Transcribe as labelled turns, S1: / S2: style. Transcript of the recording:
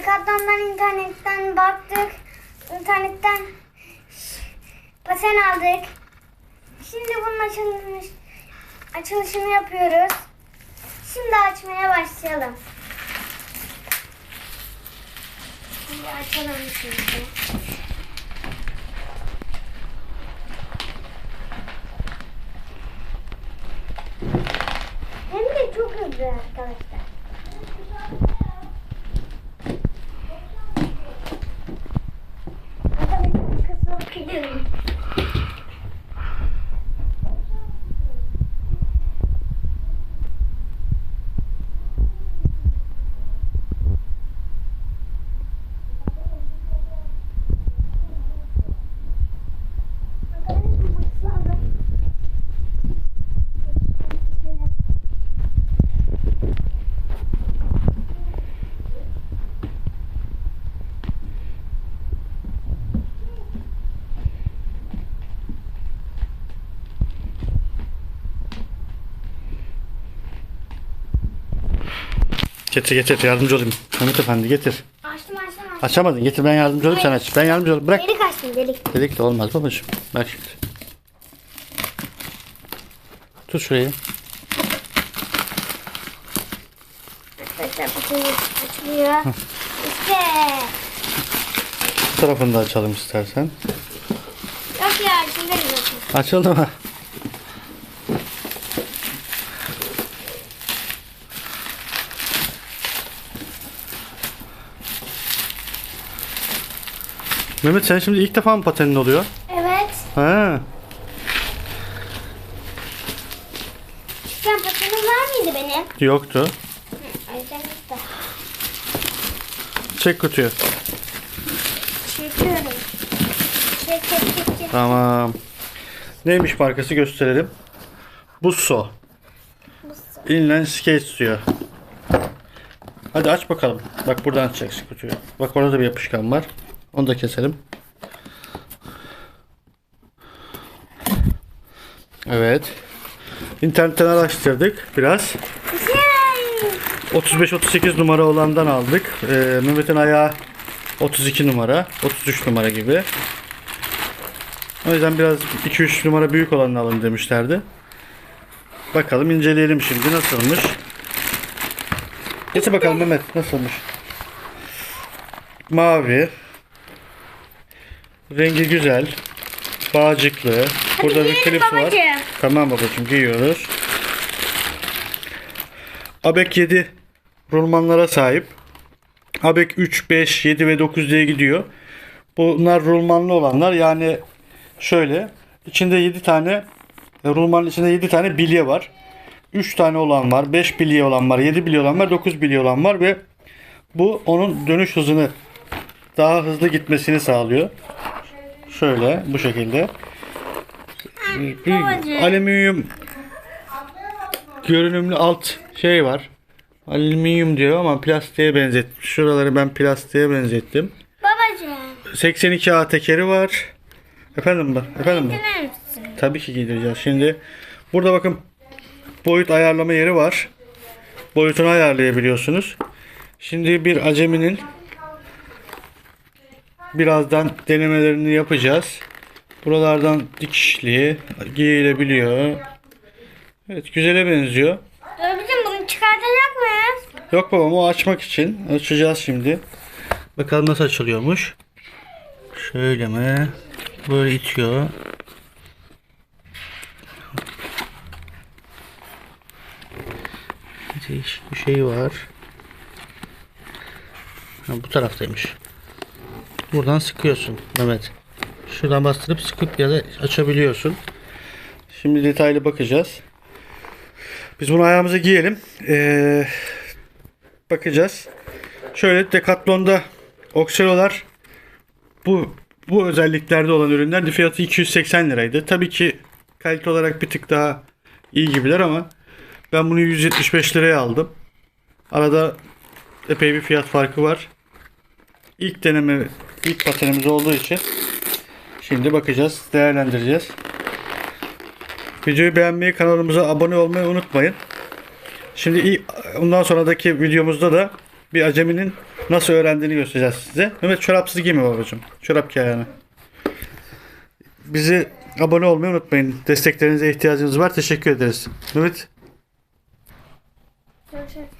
S1: Decathlon'dan internetten baktık. İnternetten paten aldık. Şimdi bunun açılmış, açılışını yapıyoruz. Şimdi açmaya başlayalım. Şimdi açalım şimdi. Hem de çok hızlı arkadaşlar.
S2: Getir getir yardımcı olayım. Mehmet Efendi getir.
S1: Açtım açtım açtım.
S2: Açamadın getir ben yardımcı olayım sen aç. Ben yardımcı olayım bırak.
S1: Delik açtım delik.
S2: Dedik de olmaz babacığım. Bak şimdi. Tut şurayı.
S1: Arkadaşlar açılıyor. İşte.
S2: Bu tarafını da açalım istersen.
S1: Yok ya bakın.
S2: Açıldı mı? Mehmet sen şimdi ilk defa mı patenin oluyor?
S1: Evet.
S2: Ha.
S1: Sen patenim var mıydı benim?
S2: Yoktu.
S1: Arkadaşlar.
S2: Çek kutuyu.
S1: Çekiyorum. Çek çek çek çek.
S2: Tamam. Neymiş markası gösterelim. Busso. Inline skate suyu. Hadi aç bakalım. Bak buradan açacaksın kutuyu. Bak orada da bir yapışkan var. Onu da keselim. Evet. İnternetten araştırdık biraz.
S1: Yay!
S2: 35-38 numara olandan aldık. Ee, Mehmet'in ayağı 32 numara, 33 numara gibi. O yüzden biraz 2-3 numara büyük olanını alın demişlerdi. Bakalım inceleyelim şimdi nasılmış. Getir bakalım Mehmet nasılmış. Mavi. Rengi güzel. Bağcıklı. Burada bir klips var.
S1: babacığım.
S2: Tamam babacığım giyiyoruz. ABEK 7 rulmanlara sahip. ABEK 3, 5, 7 ve 9 diye gidiyor. Bunlar rulmanlı olanlar yani şöyle içinde 7 tane rulmanın içinde 7 tane bilye var. 3 tane olan var, 5 bilye olan var, 7 bilye olan var, 9 bilye olan var ve bu onun dönüş hızını daha hızlı gitmesini sağlıyor. Şöyle bu şekilde. Bir alüminyum görünümlü alt şey var. Alüminyum diyor ama plastiğe benzetmiş. Şuraları ben plastiğe benzettim.
S1: Babacığım.
S2: 82A tekeri var. Efendim bak. Efendim bak. Tabii ki giydireceğiz. Şimdi burada bakın boyut ayarlama yeri var. Boyutunu ayarlayabiliyorsunuz. Şimdi bir aceminin birazdan denemelerini yapacağız. Buralardan dikişli giyilebiliyor. Evet güzele benziyor.
S1: Babacığım bunu çıkartacak mıyız?
S2: Yok babam o açmak için. Açacağız şimdi. Bakalım nasıl açılıyormuş. Şöyle mi? Böyle itiyor. Değişik bir şey var. Ha, bu taraftaymış. Buradan sıkıyorsun Mehmet. Şuradan bastırıp sıkıp ya da açabiliyorsun. Şimdi detaylı bakacağız. Biz bunu ayağımıza giyelim. Ee, bakacağız. Şöyle Decathlon'da Oxelo'lar bu bu özelliklerde olan ürünler fiyatı 280 liraydı. Tabii ki kalite olarak bir tık daha iyi gibiler ama ben bunu 175 liraya aldım. Arada epey bir fiyat farkı var. İlk deneme, ilk patenimiz olduğu için şimdi bakacağız, değerlendireceğiz. Videoyu beğenmeyi, kanalımıza abone olmayı unutmayın. Şimdi ondan sonraki videomuzda da bir aceminin nasıl öğrendiğini göstereceğiz size. Mehmet çorapsız giyme babacığım. Çorap giy. Bizi abone olmayı unutmayın. Desteklerinize ihtiyacımız var. Teşekkür ederiz. Mehmet
S1: Görüşürüz.